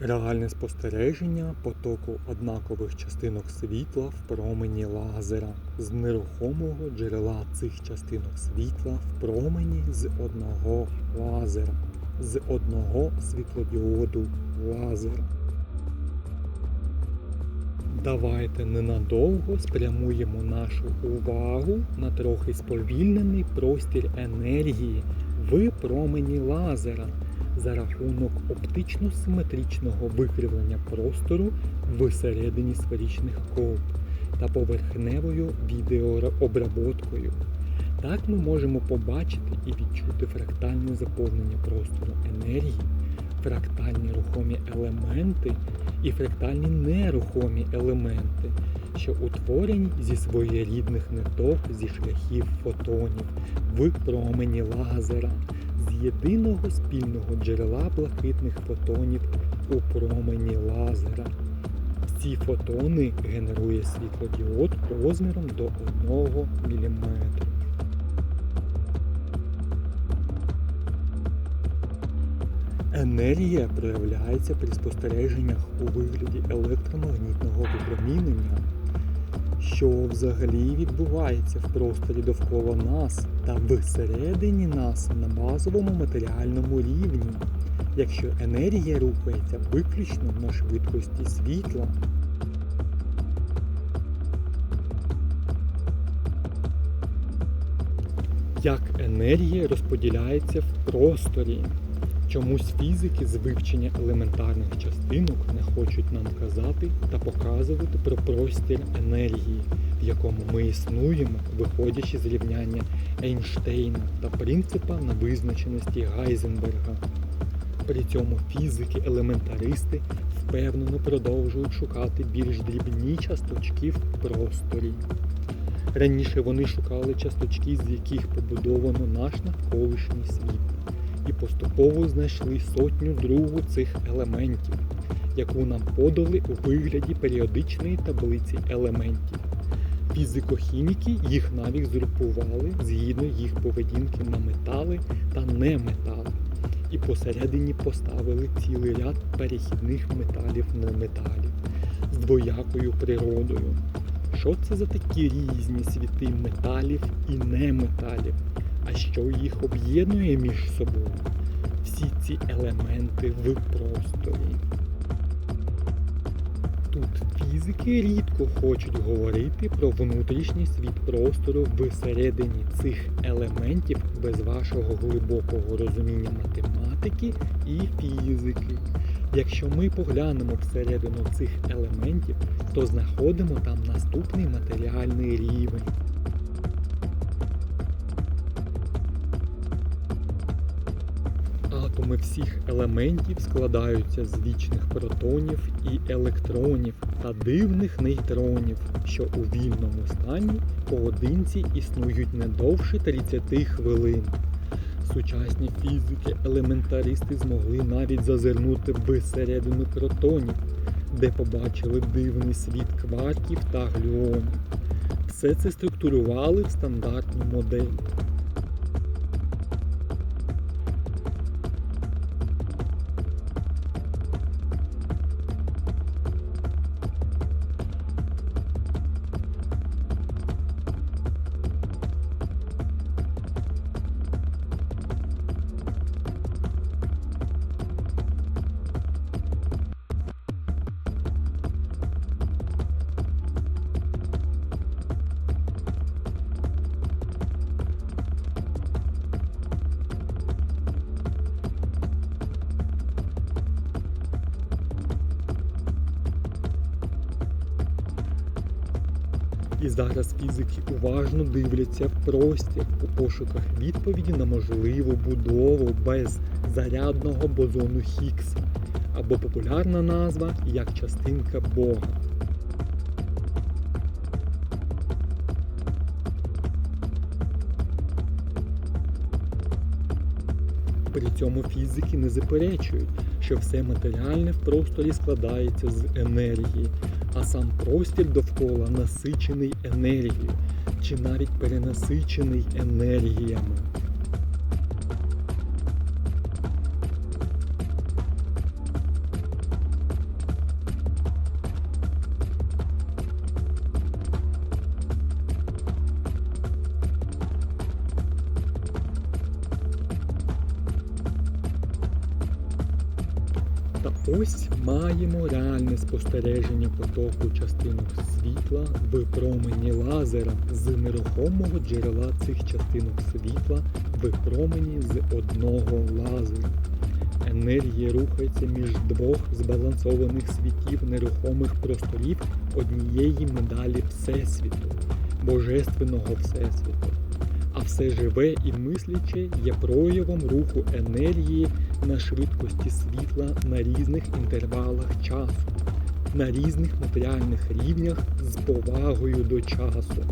Реальне спостереження потоку однакових частинок світла в промені лазера. З нерухомого джерела цих частинок світла в промені з одного лазера, з одного світлодіоду лазера. Давайте ненадовго спрямуємо нашу увагу на трохи сповільнений простір енергії в промені лазера за рахунок оптично-симетричного викривлення простору всередині сферичних колб та поверхневою відеообработкою. Так ми можемо побачити і відчути фрактальне заповнення простору енергії, фрактальні рухомі елементи і фрактальні нерухомі елементи, що утворені зі своєрідних ниток зі шляхів фотонів в промені лазера з єдиного спільного джерела блакитних фотонів у промені лазера. Ці фотони генерує світлодіод розміром до 1 мм. Енергія проявляється при спостереженнях у вигляді електромагнітного випромінення, що взагалі відбувається в просторі довкола нас та всередині нас на базовому матеріальному рівні, якщо енергія рухається виключно на швидкості світла. Як енергія розподіляється в просторі. Чомусь фізики з вивчення елементарних частинок не хочуть нам казати та показувати про простір енергії, в якому ми існуємо, виходячи з рівняння Ейнштейна та принципа на визначеності Гайзенберга. При цьому фізики-елементаристи впевнено продовжують шукати більш дрібні часточки в просторі. Раніше вони шукали часточки, з яких побудовано наш навколишній світ і поступово знайшли сотню другу цих елементів, яку нам подали у вигляді періодичної таблиці елементів. Фізико-хіміки їх навіть згрупували згідно їх поведінки на метали та неметали. І посередині поставили цілий ряд перехідних металів неметалів з двоякою природою. Що це за такі різні світи металів і неметалів? А що їх об'єднує між собою? Всі ці елементи в просторі. Тут фізики рідко хочуть говорити про внутрішній світ простору всередині цих елементів без вашого глибокого розуміння математики і фізики. Якщо ми поглянемо всередину цих елементів, то знаходимо там наступний матеріальний рівень. Атоми всіх елементів складаються з вічних протонів і електронів та дивних нейтронів, що у вільному стані поодинці існують не довше 30 хвилин. Сучасні фізики, елементаристи змогли навіть зазирнути всередину протонів, де побачили дивний світ кварків та глюонів. Все це структурували в стандартну модель. Зараз фізики уважно дивляться в простір у пошуках відповіді на можливу будову без зарядного бозону Хіггса, або популярна назва як частинка Бога. При цьому фізики не заперечують, що все матеріальне в просторі складається з енергії, а сам простір довкола насичений енергією чи навіть перенасичений енергіями. Та ось маємо реальне спостереження потоку частинок світла в промені лазера з нерухомого джерела цих частинок світла в промені з одного лазера. Енергія рухається між двох збалансованих світів нерухомих просторів однієї медалі Всесвіту, Божественного Всесвіту. А все живе і мисляче є проявом руху енергії на швидкості світла на різних інтервалах часу, на різних матеріальних рівнях з повагою до часу.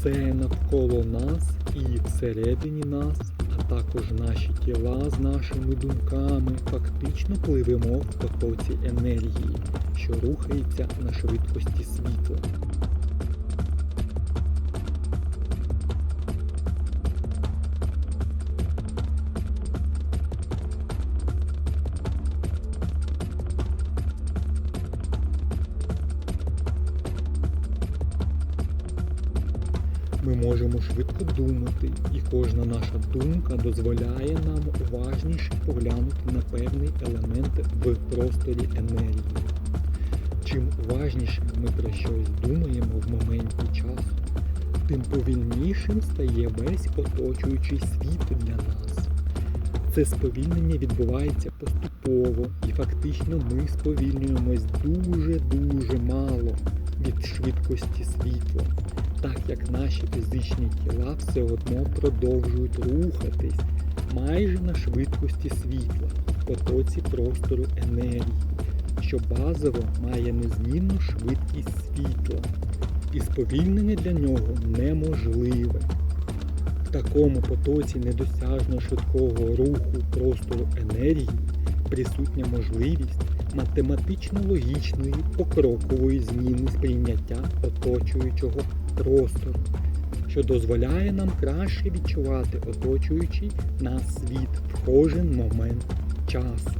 Все навколо нас і всередині нас, а також наші тіла з нашими думками фактично пливемо в потоці енергії, що рухається на швидкості світла. Ми можемо швидко думати, і кожна наша думка дозволяє нам уважніше поглянути на певний елемент в просторі енергії. Чим уважніше ми про щось думаємо в моменті часу, тим повільнішим стає весь оточуючий світ для нас. Це сповільнення відбувається поступово, і фактично ми сповільнюємось дуже-дуже мало від швидкості світла так як наші фізичні тіла все одно продовжують рухатись майже на швидкості світла в потоці простору енергії, що базово має незмінну швидкість світла, і сповільнення для нього неможливе. В такому потоці недосяжно швидкого руху простору енергії присутня можливість математично логічної покрокової зміни сприйняття оточуючого простору, що дозволяє нам краще відчувати оточуючий нас світ в кожен момент часу.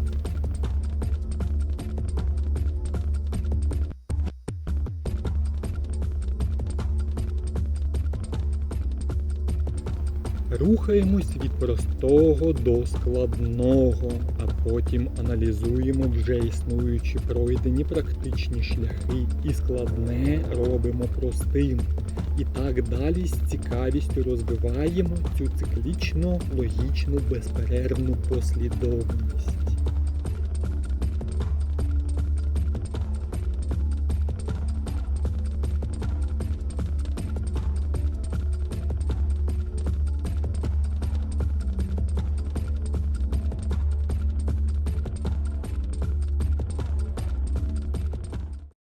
Рухаємось від простого до складного, а потім аналізуємо вже існуючі пройдені практичні шляхи і складне робимо простим. І так далі з цікавістю розвиваємо цю циклічно логічну безперервну послідовність.